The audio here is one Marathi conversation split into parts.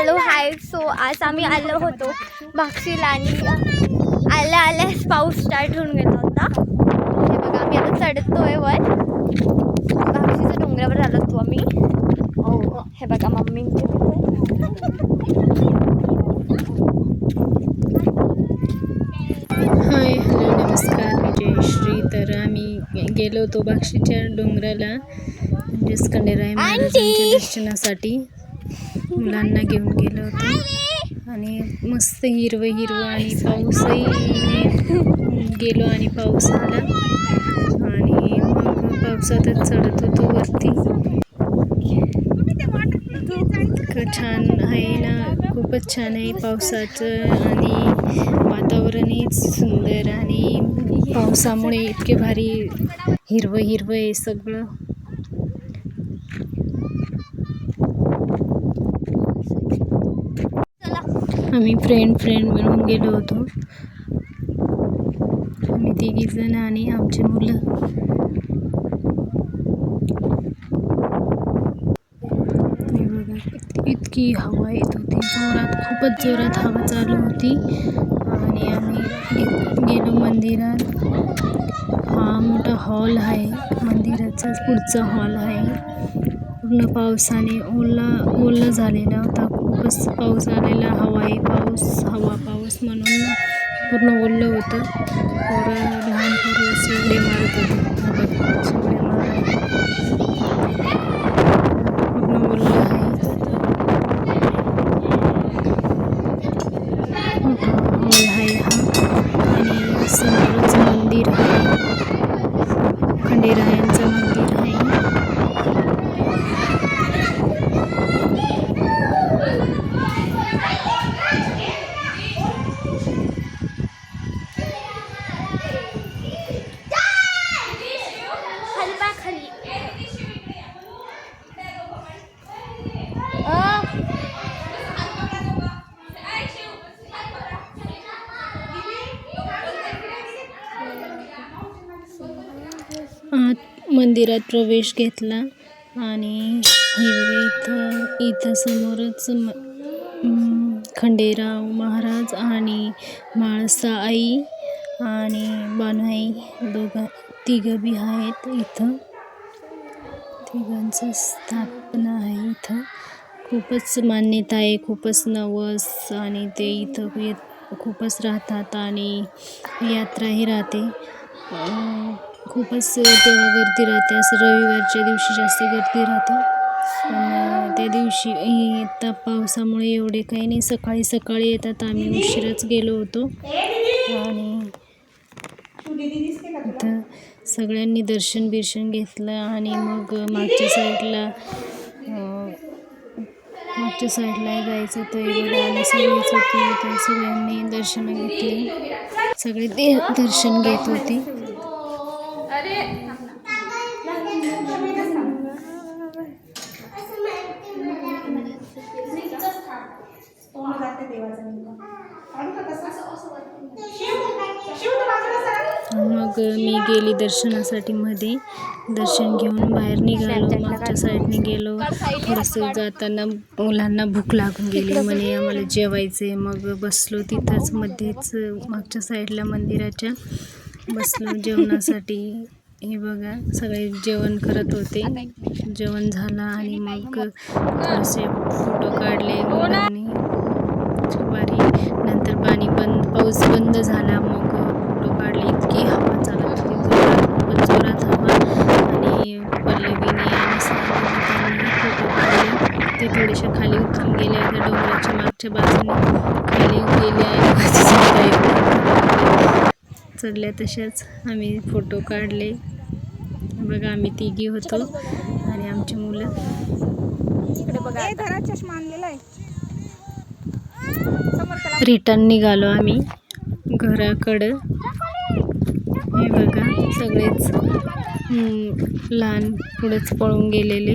Hello hi. सो आज आम्ही आलो होतो भाक्षीला आणि आल्या आल्यास पाऊस स्टार्ट होऊन गेला होता. हे बघा आम्ही आता चढतोय वर. भाक्षीच्या डोंगरावर आलो होतो आम्ही. हे बघा मम्मी हाय हॅलो नमस्कार. मी जयश्री. तर आम्ही गेलो होतो बाक्षीच्या डोंगराला म्हणजेच खंडेराय महाराजांच्या दर्शनासाठी. मुलांना घेऊन गेलो होतो. आणि मस्त हिरवं हिरवं आणि पाऊसही गेलो आणि पाऊस आला. आणि मग पावसातच चढत होतो वरती. इतकं छान आहे ना. खूपच छान आहे पावसाचं. आणि वातावरणही सुंदर आणि पावसामुळे इतके भारी हिरवं हिरवं आहे सगळं चला आम्ही फ्रेंड फ्रेंड मिळून गेलो होतो. आम्ही तिघी जण आणि आमची मुलं. इतकी हवा येत होती. जोरात खूपच जोरात हवा चालू होती. आणि आम्ही गेलो मंदिरात. हा मोठा हॉल आहे. मंदिराचाच पुढचा हॉल आहे. पूर्ण पावसाने ओला ओलं झालेला होता. खूपच पाऊस आलेला हवा आहे पाऊस हवा पाऊस म्हणून पूर्ण ओलं होतं. पोरं लहान पोरं शिवडे मारत होते हा बघा, असे उड्या मारत पूर्ण ओलं आहे मोठा हॉल आहे हा आणि समोरच मंदिर आहे खंडेरायांचं मंदिर आहे खाली पा खाली अ, आत मंदिरात प्रवेश घेतला आणि इथं इथं समोरच म खंडेराव महाराज आणि म्हाळसा आई आणि बानुआई दोघं तिघं बी आहेत इथं. तिघांचं स्थापना आहे इथं. खूपच मान्यता आहे खूपच नवस आणि ते इथं येत खूपच राहतात आणि यात्राही राहते. खूपच तेव्हा गर्दी राहते. असं रविवारच्या दिवशी जास्त गर्दी राहतं. पण त्या दिवशी येता पावसामुळे एवढे काही नाही. सकाळी सकाळी येतात. आम्ही उशिराच गेलो होतो. आणि इथं सगळ्यांनी दर्शन बिर्शन घेतलं. आणि मग मागच्या साईडला मागच्या साईडला जायचं तर आणि सगळेच होते. तर सगळ्यांनी दर्शन घेतली. सगळे ते दर्शन घेत होते. मग मी गेली दर्शनासाठी मध्ये. दर्शन घेऊन बाहेर निघालो मागच्या साईडने गेलो. थोडंसं जाताना मुलांना भूक लागून गेली म्हणे आम्हाला जेवायचे मग बसलो तिथंच मध्येच मागच्या साईडला मंदिराच्या. बसलो जेवणासाठी. हे बघा सगळे जेवण करत होते. जेवण झालं आणि मग थोडेसे फोटो काढले मुलांनी. वारी नंतर पाणी बंद पाऊस बंद झाला मग फोटो काढले. इतकी हवा चालत होती. जोरात जोरात हवा. आणि पल्लवीने आणि फोटो काढले. ते थोडेसे खाली उतरून गेले. त्या डोंगराच्या मागच्या बाजूने खाली गेले. आणि चढल्या तशाच आम्ही फोटो काढले. बघा आम्ही तिघी होतो आणि आमची मुलं. चष्मा आणलेला आहे रिटर्न निघालो आम्ही घराकडं. हे बघा सगळेच लहान पुढेच पळून गेलेले.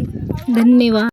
धन्यवाद.